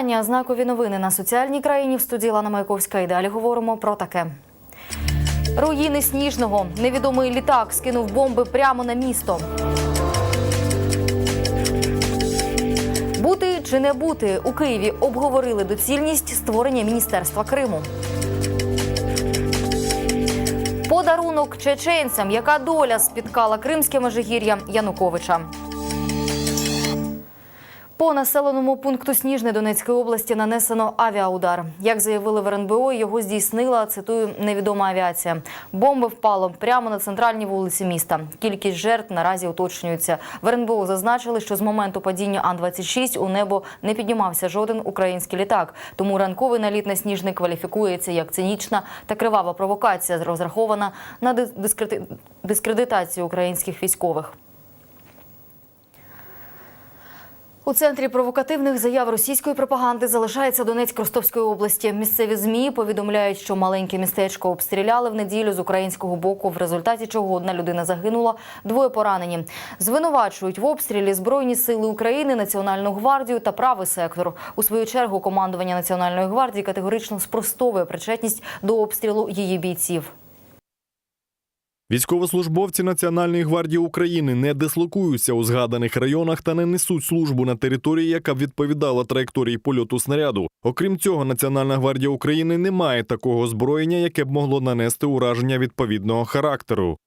Вітання. Знакові новини на соціальній країні в студії Лана Маяковська. І далі говоримо про таке. Руїни сніжного. Невідомий літак скинув бомби прямо на місто. Бути чи не бути у Києві обговорили доцільність створення міністерства Криму. Подарунок чеченцям, яка доля спіткала кримське межигір'я Януковича. По населеному пункту Сніжне Донецької області нанесено авіаудар. Як заявили в РНБО, його здійснила цитую невідома авіація. Бомби впало прямо на центральній вулиці міста. Кількість жертв наразі уточнюється. В РНБО зазначили, що з моменту падіння Ан-26 у небо не піднімався жоден український літак. Тому ранковий наліт на сніжний кваліфікується як цинічна та кривава провокація, розрахована на дискреди- дискредитацію українських військових. У центрі провокативних заяв російської пропаганди залишається Донецьк Ростовської області. Місцеві змі повідомляють, що маленьке містечко обстріляли в неділю з українського боку, в результаті чого одна людина загинула, двоє поранені. Звинувачують в обстрілі Збройні сили України, Національну гвардію та правий сектор. У свою чергу командування Національної гвардії категорично спростовує причетність до обстрілу її бійців. Військовослужбовці Національної гвардії України не дислокуються у згаданих районах та не несуть службу на території, яка б відповідала траєкторії польоту снаряду. Окрім цього, Національна гвардія України не має такого озброєння, яке б могло нанести ураження відповідного характеру.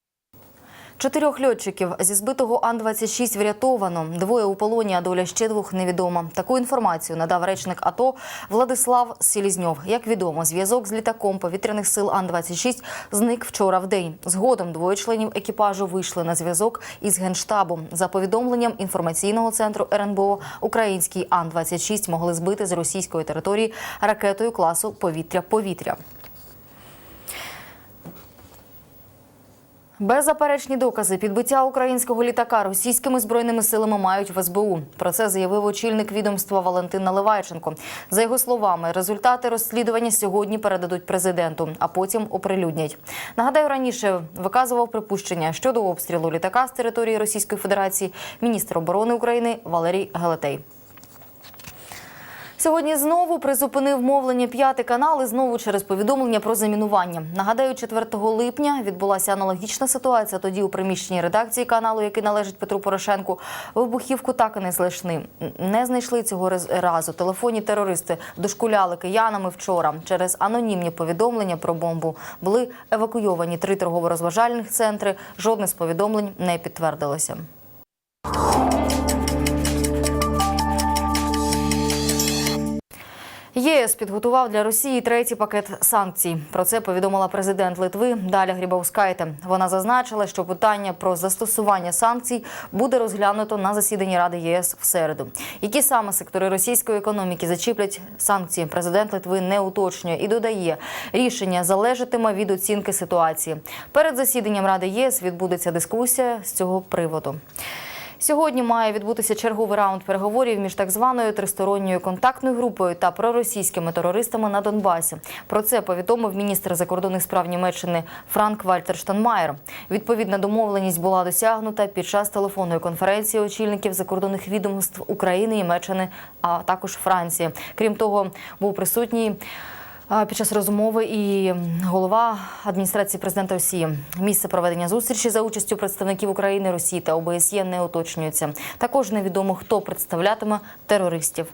Чотирьох льотчиків зі збитого Ан-26 врятовано. Двоє у полоні, а доля ще двох невідома. Таку інформацію надав речник АТО Владислав Селізньов. Як відомо, зв'язок з літаком повітряних сил Ан-26 зник вчора в день. Згодом двоє членів екіпажу вийшли на зв'язок із генштабом. За повідомленням інформаційного центру РНБО, український Ан-26 могли збити з російської території ракетою класу повітря-повітря. Беззаперечні докази підбиття українського літака російськими збройними силами мають в СБУ. Про це заявив очільник відомства Валентин Наливайченко. За його словами, результати розслідування сьогодні передадуть президенту, а потім оприлюднять. Нагадаю, раніше виказував припущення щодо обстрілу літака з території Російської Федерації міністр оборони України Валерій Гелетей. Сьогодні знову призупинив мовлення п'ятий канал і знову через повідомлення про замінування. Нагадаю, 4 липня відбулася аналогічна ситуація. Тоді у приміщенні редакції каналу, який належить Петру Порошенку, вибухівку так і не знайшли. Не знайшли цього раз- разу. Телефонні терористи дошкуляли киянами вчора. Через анонімні повідомлення про бомбу були евакуйовані три торгово-розважальних центри. Жодне з повідомлень не підтвердилося. ЄС підготував для Росії третій пакет санкцій. Про це повідомила президент Литви Даля Грібаускайте. Вона зазначила, що питання про застосування санкцій буде розглянуто на засіданні Ради ЄС в середу. Які саме сектори російської економіки зачіплять санкції? Президент Литви не уточнює і додає, рішення залежатиме від оцінки ситуації. Перед засіданням Ради ЄС відбудеться дискусія з цього приводу. Сьогодні має відбутися черговий раунд переговорів між так званою тристоронньою контактною групою та проросійськими терористами на Донбасі. Про це повідомив міністр закордонних справ Німеччини Франк Вальтер Штанмаєр. Відповідна домовленість була досягнута під час телефонної конференції очільників закордонних відомств України, Німеччини, а також Франції. Крім того, був присутній. Під час розмови і голова адміністрації президента Росії місце проведення зустрічі за участю представників України, Росії та ОБСЄ не уточнюється. Також невідомо хто представлятиме терористів.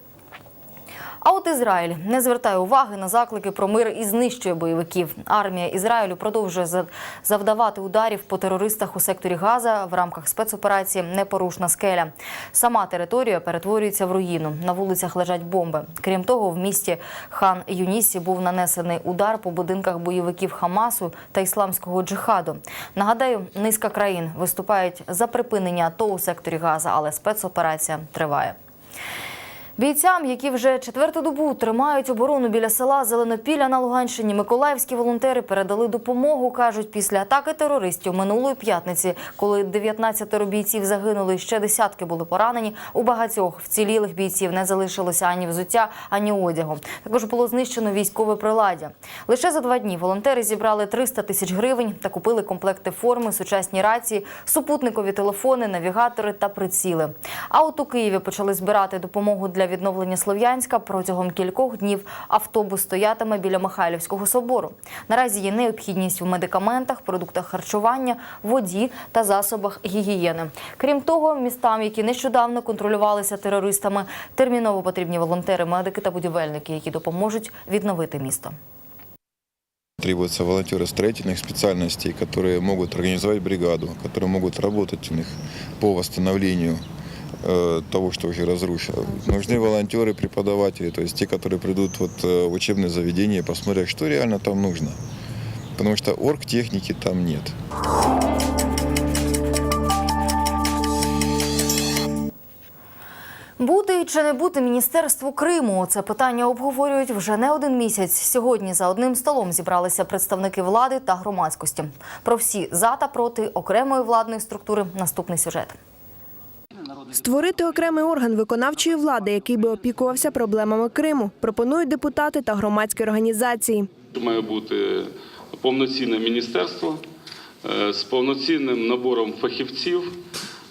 А от Ізраїль не звертає уваги на заклики про мир і знищує бойовиків. Армія Ізраїлю продовжує за- завдавати ударів по терористах у секторі Газа в рамках спецоперації Непорушна скеля. Сама територія перетворюється в руїну. На вулицях лежать бомби. Крім того, в місті Хан Юнісі був нанесений удар по будинках бойовиків Хамасу та ісламського джихаду. Нагадаю, низка країн виступають за припинення АТО у секторі Газа, але спецоперація триває. Бійцям, які вже четверту добу тримають оборону біля села Зеленопілля на Луганщині, миколаївські волонтери передали допомогу. кажуть, після атаки терористів минулої п'ятниці, коли 19 бійців загинули, ще десятки були поранені. У багатьох вцілілих бійців не залишилося ані взуття, ані одягу. Також було знищено військове приладдя. Лише за два дні волонтери зібрали 300 тисяч гривень та купили комплекти форми, сучасні рації, супутникові телефони, навігатори та приціли. А от у Києві почали збирати допомогу для відновлення Слов'янська протягом кількох днів автобус стоятиме біля Михайлівського собору. Наразі є необхідність в медикаментах, продуктах харчування, воді та засобах гігієни. Крім того, містам, які нещодавно контролювалися терористами, терміново потрібні волонтери, медики та будівельники, які допоможуть відновити місто. Требуются волонтеры строительных специальностей, которые могут организовать бригаду, которые могут работать у них по восстановлению э, того, что уже разрушено. Нужны волонтеры, преподаватели, то есть те, которые придут вот, э, в учебное заведение и посмотрят, что реально там нужно. Потому что оргтехники там нет. Бути чи не бути міністерству Криму? Це питання обговорюють вже не один місяць. Сьогодні за одним столом зібралися представники влади та громадськості. Про всі за та проти окремої владної структури. Наступний сюжет. Створити окремий орган виконавчої влади, який би опікувався проблемами Криму, пропонують депутати та громадські організації. Має бути повноцінне міністерство е, з повноцінним набором фахівців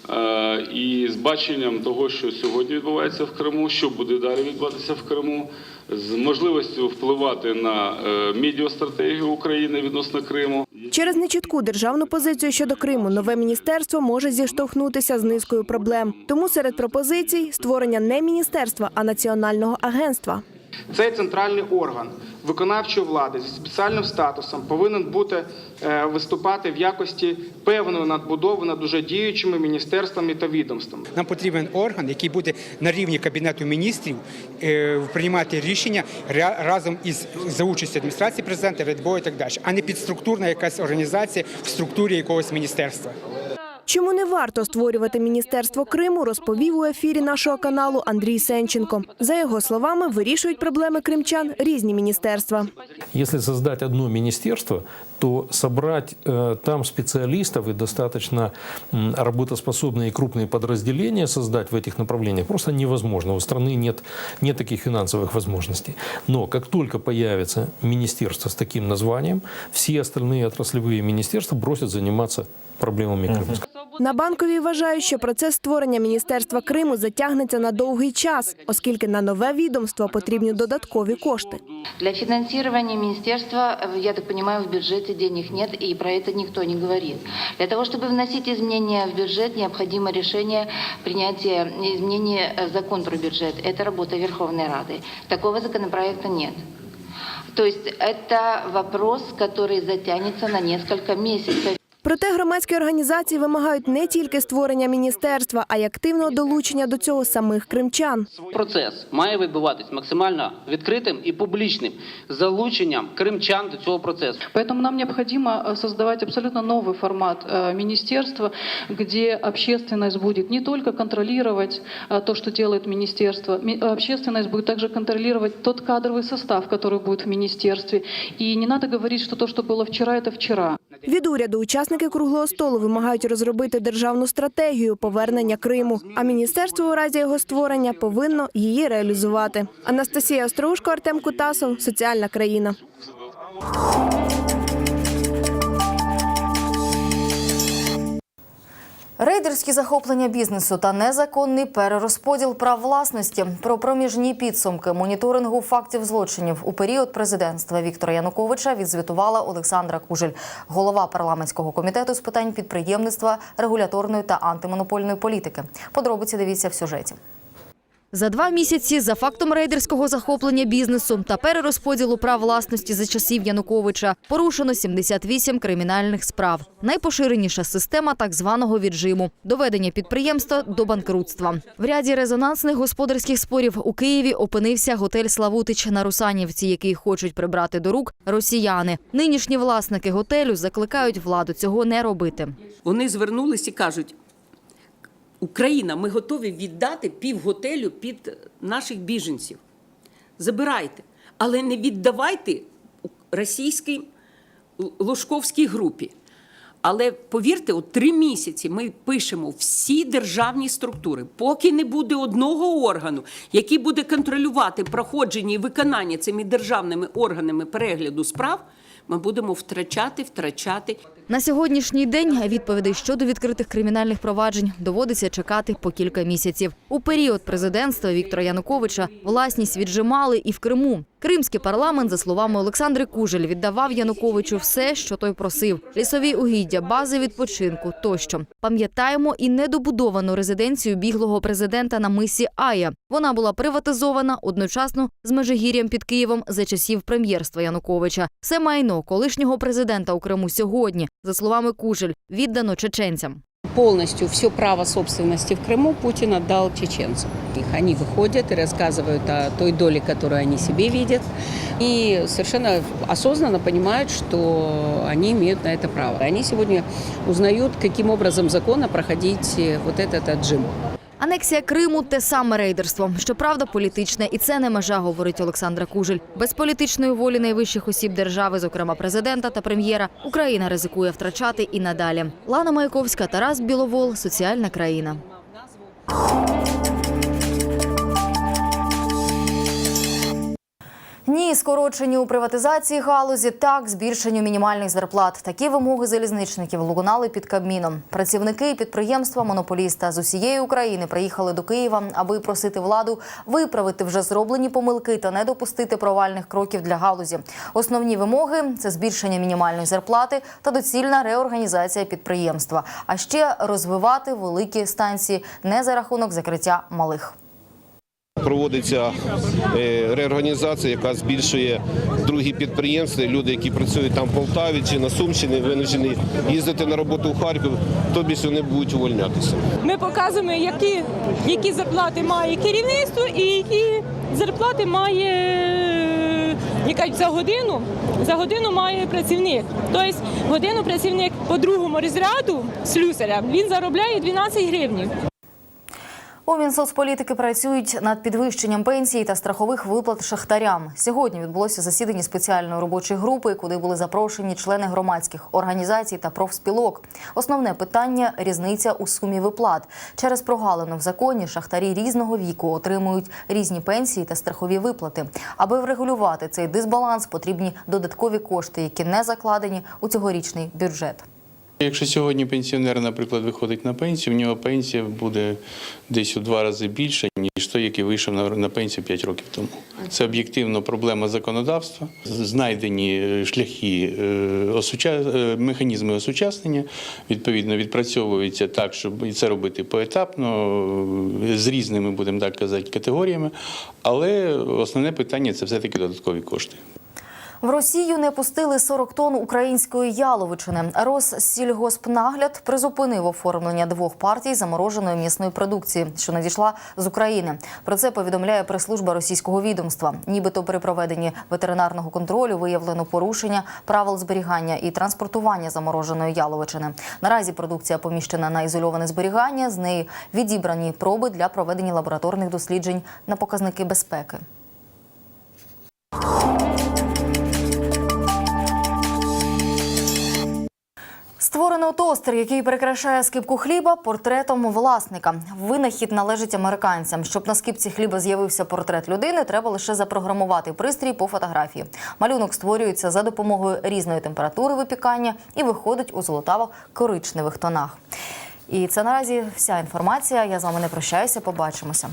е, і з баченням того, що сьогодні відбувається в Криму, що буде далі відбуватися в Криму, з можливістю впливати на е, медіастратегію України відносно Криму. Через нечітку державну позицію щодо Криму нове міністерство може зіштовхнутися з низкою проблем. Тому серед пропозицій створення не міністерства, а національного агентства. Цей центральний орган виконавчої влади зі спеціальним статусом повинен бути е, виступати в якості певної надбудови над уже діючими міністерствами та відомствами. Нам потрібен орган, який буде на рівні кабінету міністрів е, приймати рішення ра- разом із за участю адміністрації президента, РЕДБО і так далі, а не підструктурна якась організація в структурі якогось міністерства. Чому не варто створювати міністерство Криму, розповів у ефірі нашого каналу Андрій Сенченко. За його словами, вирішують проблеми кримчан різні міністерства. Если создать одно министерство, то собрать э, там специалистов и достаточно м, работоспособные и крупные подразделения создать в этих направлениях просто невозможно. У страны нет, нет таких финансовых возможностей. Но как только появится министерство с таким названием, все остальные отраслевые министерства бросят заниматься проблемами Крыма. На банковій вважають, що процес створення міністерства Криму затягнеться на довгий час, оскільки на нове відомство потрібні додаткові кошти. Для финансирования министерства, э, я так понимаю, в бюджете денег нет, и про это никто не говорит. Для того, чтобы вносить изменения в бюджет, необходимо решение принятия изменений э, в закон про бюджет. Это работа Верховной Рады. Такого законопроекта нет. То есть это вопрос, который затянется на несколько месяцев. Проте громадські організації вимагають не тільки створення міністерства, а й активного долучення до цього самих кримчан. Процес має відбуватись максимально відкритим і публічним з залученням кримчан до цього процесу. Поэтому нам необходимо э, создавать абсолютно новый формат э, министерства, где общественность будет не только контролировать э, то, что делает министерство, ми- э, общественность будет также контролировать тот кадровый состав, который будет в министерстве. И не надо говорить, что то, что было вчера, это вчера. Від уряду учасники круглого столу вимагають розробити державну стратегію повернення Криму. А міністерство у разі його створення повинно її реалізувати. Анастасія Остроушко, Артем Кутасов, соціальна країна. Рейдерські захоплення бізнесу та незаконний перерозподіл прав власності про проміжні підсумки моніторингу фактів злочинів у період президентства Віктора Януковича відзвітувала Олександра Кужель, голова парламентського комітету з питань підприємництва, регуляторної та антимонопольної політики. Подробиці дивіться в сюжеті. За два місяці за фактом рейдерського захоплення бізнесу та перерозподілу прав власності за часів Януковича порушено 78 кримінальних справ. Найпоширеніша система так званого віджиму доведення підприємства до банкрутства. В ряді резонансних господарських спорів у Києві опинився готель Славутич на Русанівці, який хочуть прибрати до рук росіяни. Нинішні власники готелю закликають владу цього не робити. Вони звернулися і кажуть: Україна, ми готові віддати півготелю під наших біженців. Забирайте, але не віддавайте російській Лужковській групі. Але повірте, от три місяці ми пишемо всі державні структури, поки не буде одного органу, який буде контролювати проходження і виконання цими державними органами перегляду справ, ми будемо втрачати, втрачати. На сьогоднішній день відповідей щодо відкритих кримінальних проваджень доводиться чекати по кілька місяців. У період президентства Віктора Януковича власність віджимали і в Криму. Кримський парламент, за словами Олександри Кужель, віддавав Януковичу все, що той просив: лісові угіддя, бази відпочинку тощо. Пам'ятаємо і недобудовану резиденцію біглого президента на мисі Ая. Вона була приватизована одночасно з Межигір'ям під Києвом за часів прем'єрства Януковича. Все майно колишнього президента у Криму сьогодні, за словами Кужель, віддано чеченцям. Полностью все право собственности в Крыму Путин отдал чеченцам. Их они выходят и рассказывают о той доле, которую они себе видят. И совершенно осознанно понимают, что они имеют на это право. Они сегодня узнают, каким образом законно проходить э, вот этот отжим. Анексія Криму те саме рейдерство. Щоправда, політичне, і це не межа, говорить Олександра Кужель. Без політичної волі найвищих осіб держави, зокрема президента та прем'єра, Україна ризикує втрачати і надалі. Лана Маяковська, Тарас Біловол, соціальна країна. Ні, скороченню у приватизації галузі, так збільшенню мінімальних зарплат. Такі вимоги залізничників лунали під Кабміном. Працівники підприємства монополіста з усієї України приїхали до Києва, аби просити владу виправити вже зроблені помилки та не допустити провальних кроків для галузі. Основні вимоги це збільшення мінімальної зарплати та доцільна реорганізація підприємства, а ще розвивати великі станції не за рахунок закриття малих. Проводиться е, реорганізація, яка збільшує другі підприємства. Люди, які працюють там в Полтаві чи на Сумщині, винужені їздити на роботу в Харків, тобі вони будуть увольнятися. Ми показуємо, які, які зарплати має керівництво і які зарплати має як кажуть, за годину. За годину має працівник. Тобто годину працівник по другому розряду слюсаря він заробляє 12 гривень. У Мінсоцполітики працюють над підвищенням пенсій та страхових виплат шахтарям. Сьогодні відбулося засідання спеціальної робочої групи, куди були запрошені члени громадських організацій та профспілок. Основне питання різниця у сумі виплат. Через прогалину в законі шахтарі різного віку отримують різні пенсії та страхові виплати. Аби врегулювати цей дисбаланс, потрібні додаткові кошти, які не закладені у цьогорічний бюджет. Якщо сьогодні пенсіонер, наприклад, виходить на пенсію, в нього пенсія буде десь у два рази більша, ніж той, який вийшов на, пенсію 5 років тому. Це об'єктивно проблема законодавства. Знайдені шляхи, е, е, механізми осучаснення, відповідно, відпрацьовуються так, щоб це робити поетапно, з різними, будемо так казати, категоріями. Але основне питання це все-таки додаткові кошти. В Росію не пустили 40 тонн української яловичини. Россільгоспнагляд призупинив оформлення двох партій замороженої м'ясної продукції, що надійшла з України. Про це повідомляє прес-служба російського відомства. Нібито при проведенні ветеринарного контролю виявлено порушення правил зберігання і транспортування замороженої яловичини. Наразі продукція поміщена на ізольоване зберігання. З неї відібрані проби для проведення лабораторних досліджень на показники безпеки. Створено тостер, який прикрашає скипку хліба портретом власника. Винахід належить американцям. Щоб на скипці хліба з'явився портрет людини, треба лише запрограмувати пристрій по фотографії. Малюнок створюється за допомогою різної температури випікання і виходить у золотаво-коричневих тонах. І це наразі вся інформація. Я з вами не прощаюся. Побачимося.